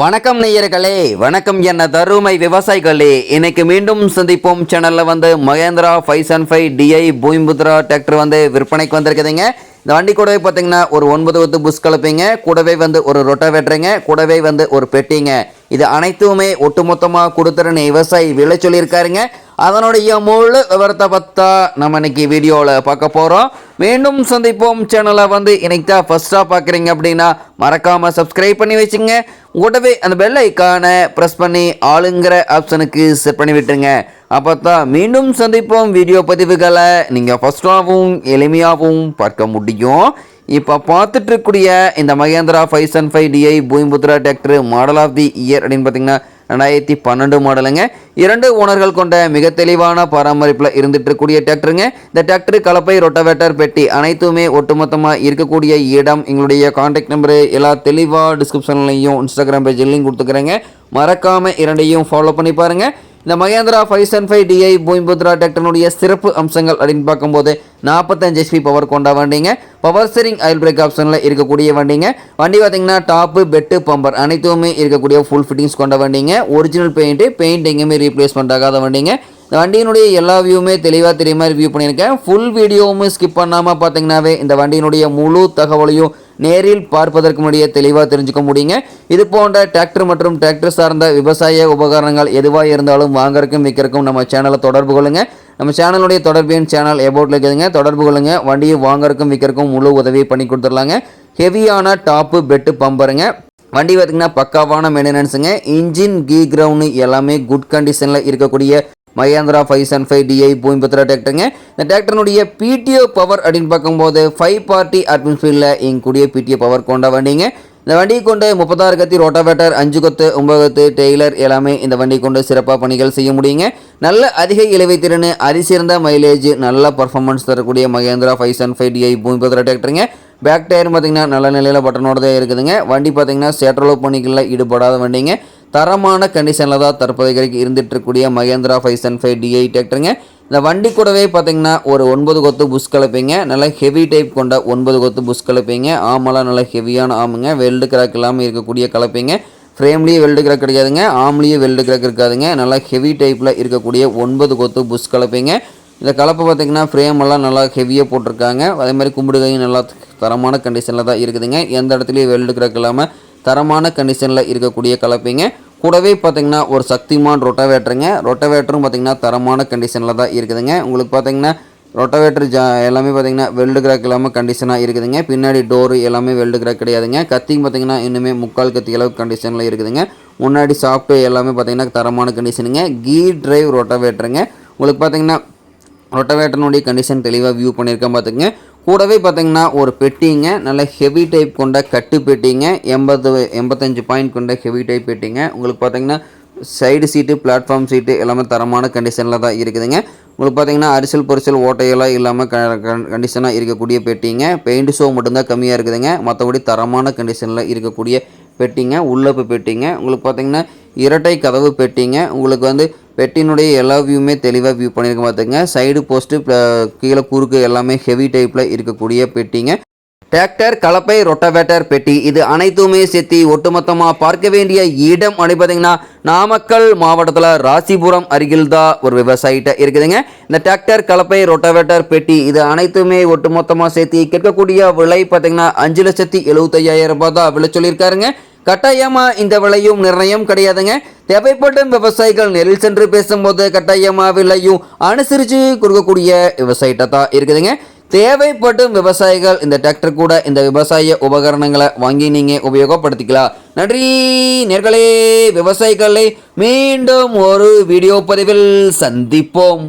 வணக்கம் நேயர்களே வணக்கம் என்ன தருமை விவசாயிகளே. இன்னைக்கு மீண்டும் சந்திப்போம். சேனலில் வந்து Mahindra five seven five DI Bhoomiputra tractor வந்து விற்பனைக்கு வந்திருக்குதுங்க. இந்த வண்டி கூடவே பார்த்தீங்கன்னா ஒரு ஒன்பது வந்து புஷ் கலப்பீங்க. கூடவே வந்து ஒரு ரொட்டாவேட்டருங்க கூடவே வந்து ஒரு பெட்டிங்க. இது அனைத்துமே ஒட்டுமொத்தமாக கொடுத்துருன்னு விவசாயி விலை சொல்லியிருக்காருங்க. அதனுடைய முழு விவரத்தை பற்றா நம்ம இன்னைக்கு வீடியோவில் பார்க்க போகிறோம் மீண்டும் சந்திப்போம். சேனலை வந்து இன்னைக்கு தான் ஃபஸ்ட்டாக பார்க்குறீங்க அப்படின்னா மறக்காமல் சப்ஸ்கிரைப் பண்ணி வச்சுங்க. கூடவே அந்த பெல் ஐக்கானை ப்ரெஸ் பண்ணி ஆளுங்கிற ஆப்ஷனுக்கு செட் பண்ணி விட்டுருங்க. அப்போ தான் மீண்டும் சந்திப்போம். வீடியோ பதிவுகளை நீங்கள் ஃபஸ்ட்டாகவும் எளிமையாகவும் பார்க்க முடியும். இப்போ பார்த்துட்டு இருக்கக்கூடிய இந்த Mahindra five seven five DI Bhoomiputra tractor model of the year அப்படின்னு பார்த்தீங்கன்னா ரெண்டாயிரத்தி பன்னெண்டு மாடலுங்க. இரண்டு ஓனர்கள் கொண்ட மிக தெளிவான பராமரிப்பில் இருந்துட்டு இருக்கக்கூடிய டிராக்டருங்க. இந்த டிராக்டர் கலப்பை ரொட்டவேட்டர் பெட்டி அனைத்துமே ஒட்டுமொத்தமாக இருக்கக்கூடிய இடம். எங்களுடைய காண்டாக்ட் நம்பரு எல்லா தெளிவாக டிஸ்கிரிப்ஷன்லையும் இன்ஸ்டாகிராம் பேஜ்லையும் கொடுத்துக்கிறேங்க. மறக்காமல் இரண்டையும் ஃபாலோ பண்ணி பாருங்கள் இந்த Mahindra five seven five DI Bhoomiputra டிராக்டருடைய சிறப்பு அம்சங்கள் அப்படின்னு பார்க்கும்போது நாற்பத்தஞ்சு ஹெச்பி பவர் கொண்ட வண்டிங்க. பவர் ஸ்டீரிங் ஆயில் பிரேக் ஆப்ஷனில் இருக்கக்கூடிய வண்டிங்க. வண்டி பார்த்தீங்கன்னா டாப்பு பெட்டு பம்பர் அனைத்துமே இருக்கக்கூடிய ஃபுல் ஃபிட்டிங்ஸ் கொண்ட வண்டிங்க. ஒரிஜினல் பெயிண்ட்டு பெயிண்ட் எங்கேயுமே ரீப்ளேஸ்மெண்ட் ஆகாத வண்டிங்க. இந்த வண்டியினுடைய எல்லா வியூவுமே தெளிவாக தெரிய மாதிரி வியூ பண்ணியிருக்கேன். ஃபுல் வீடியோவும் ஸ்கிப் பண்ணாமல் பார்த்தீங்கன்னாவே இந்த வண்டியினுடைய முழு தகவலையும் நேரில் பார்ப்பதற்கு முன்னாடியே தெளிவாக தெரிஞ்சுக்க முடியுங்க. இது போன்ற டிராக்டர் மற்றும் டிராக்டர் சார்ந்த விவசாய உபகரணங்கள் எதுவாக இருந்தாலும் வாங்கறதுக்கும் விற்கிறக்கும் நம்ம சேனலை தொடர்பு கொள்ளுங்கள் நம்ம சேனலுடைய தொடர்பின் சேனல் எபோட்டில் இருக்குதுங்க. தொடர்பு கொள்ளுங்கள் வண்டியை வாங்கறதுக்கும் விற்கிறக்கும் முழு உதவி பண்ணி கொடுத்துடலாங்க. ஹெவியான டாப்பு பெட்டு பம்பருங்க வண்டி பார்த்திங்கன்னா பக்காவான மெயின்டெனன்ஸுங்க இன்ஜின் கீ கிரவுண்டு எல்லாமே குட் கண்டிஷனில் இருக்கக்கூடிய Mahindra five seven five DI Bhumiputra டிராக்டருங்க. இந்த டிராக்டருடைய பிடிஓ பவர் அப்படின்னு பார்க்கும்போது ஃபைவ் பார்ட்டி அட்மாஸ்பியரில் இங்கக்கூடிய பிடிஓ பவர் கொண்ட வண்டிங்க. இந்த வண்டியை கொண்டு முப்பத்தாறு கத்தி ரோட்டாவேட்டர் அஞ்சு கொத்து ஒன்பது கொத்து டெய்லர் எல்லாமே இந்த வண்டி கொண்டு சிறப்பாக பணிகள் செய்ய முடியுங்க. நல்ல அதிக இலவை திறன் அரிசிறந்த மைலேஜ் நல்ல பர்ஃபார்மன்ஸ் தரக்கூடிய Mahindra five seven five DI Bhumiputra டிராக்டருங்க. Back tyre பார்த்தீங்கன்னா நல்ல நிலையில் பட்டனோட தான் இருக்குதுங்க. வண்டி பார்த்தீங்கன்னா சேட்ரலோ பணிகளில் ஈடுபடாத வண்டிங்க. தரமான கண்டிஷனில் தான் தற்போதைய வரைக்கும் இருந்துட்டு இருக்கக்கூடிய Mahindra five seven five DI டிராக்டருங்க இந்த வண்டி கூடவே பார்த்தீங்கன்னா ஒரு ஒன்பது கொத்து புஷ் கலப்பீங்க. நல்ல ஹெவி டைப் கொண்ட ஒன்பது கொத்து புஷ் கலப்பீங்க. ஆமெல்லாம் நல்ல ஹெவியான ஆமுங்க. வெல்டு கிராக் இல்லாமல் இருக்கக்கூடிய கலப்பீங்க. ஃப்ரேம்லேயே வெல்டு கிராக் கிடையாதுங்க. ஆம்லேயே வெல்டு கிராக் இருக்காதுங்க. நல்லா ஹெவி டைப்பில் இருக்கக்கூடிய ஒன்பது கொத்து புஷ் கலப்பீங்க. இந்த கலப்பை பார்த்தீங்கன்னா ஃப்ரேம் எல்லாம் நல்லா ஹெவியாக போட்டிருக்காங்க. அதே மாதிரி கும்பிடுகையும் நல்லா தரமான கண்டிஷனில் தான் இருக்குதுங்க. எந்த இடத்துலையும் வெல்டு கிராக் இல்லாமல் தரமான கண்டிஷனில் இருக்கக்கூடிய கலப்பைங்க. கூடவே பார்த்தீங்கன்னா ஒரு சக்திமான் ரொட்டவேட்டருங்க ரொட்டவேட்டரும் பார்த்தீங்கன்னா தரமான கண்டிஷனில் தான் இருக்குதுங்க. உங்களுக்கு பார்த்தீங்கன்னா ரொட்டவேட்டர் ஜா எல்லாமே பார்த்தீங்கன்னா வெல்டு கிராக் இல்லாமல் கண்டிஷனாக இருக்குதுங்க. பின்னாடி டோரு எல்லாமே வெல்டு கிராக் கிடையாதுங்க. கத்திங்க பார்த்தீங்கன்னா இன்னுமே முக்கால் கத்தி அளவுக்கு கண்டிஷனில் இருக்குதுங்க. முன்னாடி சாஃப்ட்டு எல்லாமே பார்த்தீங்கன்னா தரமான கண்டிஷனுங்க கீ டிரைவ் ரொட்டவேட்டருங்க உங்களுக்கு பார்த்தீங்கன்னா ரொட்டவேட்டனுடைய கண்டிஷன் தெளிவாக வியூ பண்ணியிருக்கேன் பார்த்துங்க கூடவே பார்த்தீங்கன்னா ஒரு பெட்டிங்க நல்ல ஹெவி டைப் கொண்ட கட்டு பெட்டிங்க எண்பது எண்பத்தஞ்சு பாயிண்ட் கொண்ட ஹெவி டைப் பெட்டிங்க. உங்களுக்கு பார்த்தீங்கன்னா சைடு சீட்டு பிளாட்ஃபார்ம் சீட்டு எல்லாமே தரமான கண்டிஷனில் தான் இருக்குதுங்க. உங்களுக்கு பார்த்தீங்கன்னா அரிசல் பொரிசல் ஓட்டையெல்லாம் இல்லாமல் க கண்டிஷனாக இருக்கக்கூடிய பெட்டிங்க. பெயிண்ட் ஷோ மட்டும்தான் கம்மியாக இருக்குதுங்க. மற்றபடி தரமான கண்டிஷனில் இருக்கக்கூடிய பெட்டிங்க உள்ளப்பு பெட்டிங்க. உங்களுக்கு பார்த்தீங்கன்னா இரட்டை கதவு பெட்டிங்க. உங்களுக்கு வந்து பெட்டினுடைய எல்லா வியூமே தெளிவாக வியூ பண்ணியிருக்க பார்த்துங்க சைடு போஸ்ட்டு கீழே குறுக்கு எல்லாமே ஹெவி டைப்பில் இருக்கக்கூடிய பெட்டிங்க. டிராக்டர் கலப்பை ரொட்டவேட்டர் பெட்டி இது அனைத்துமே சேர்த்து ஒட்டுமொத்தமாக பார்க்க வேண்டிய இடம் அப்படி பார்த்தீங்கன்னா நாமக்கல் மாவட்டத்தில் ராசிபுரம் அருகில் தான் ஒரு விவசாயிட்ட இருக்குதுங்க. இந்த டிராக்டர் கலப்பை ரொட்டவேட்டர் பெட்டி இது அனைத்துமே ஒட்டுமொத்தமாக சேர்த்து கேட்கக்கூடிய விலை பார்த்தீங்கன்னா அஞ்சு லட்சத்தி எழுபத்தையாயிரம் ரூபாய் தான் விலை சொல்லியிருக்காருங்க. கட்டாயமாக இந்த விலையும் நிர்ணயம் கிடையாதுங்க. தேவைப்படும் விவசாயிகள் நெல் சென்று பேசும்போது கட்டாயமாக விலையும் அனுசரித்து கொடுக்கக்கூடிய விவசாயிட்ட தான் இருக்குதுங்க. தேவைப்படும் விவசாயிகள் இந்த டிராக்டர் கூட இந்த விவசாய உபகரணங்களை வாங்கி நீங்கள் உபயோகப்படுத்திக்கலாம். நன்றி நேர்களே. விவசாயிகளை மீண்டும் ஒரு வீடியோ பதிவில் சந்திப்போம்.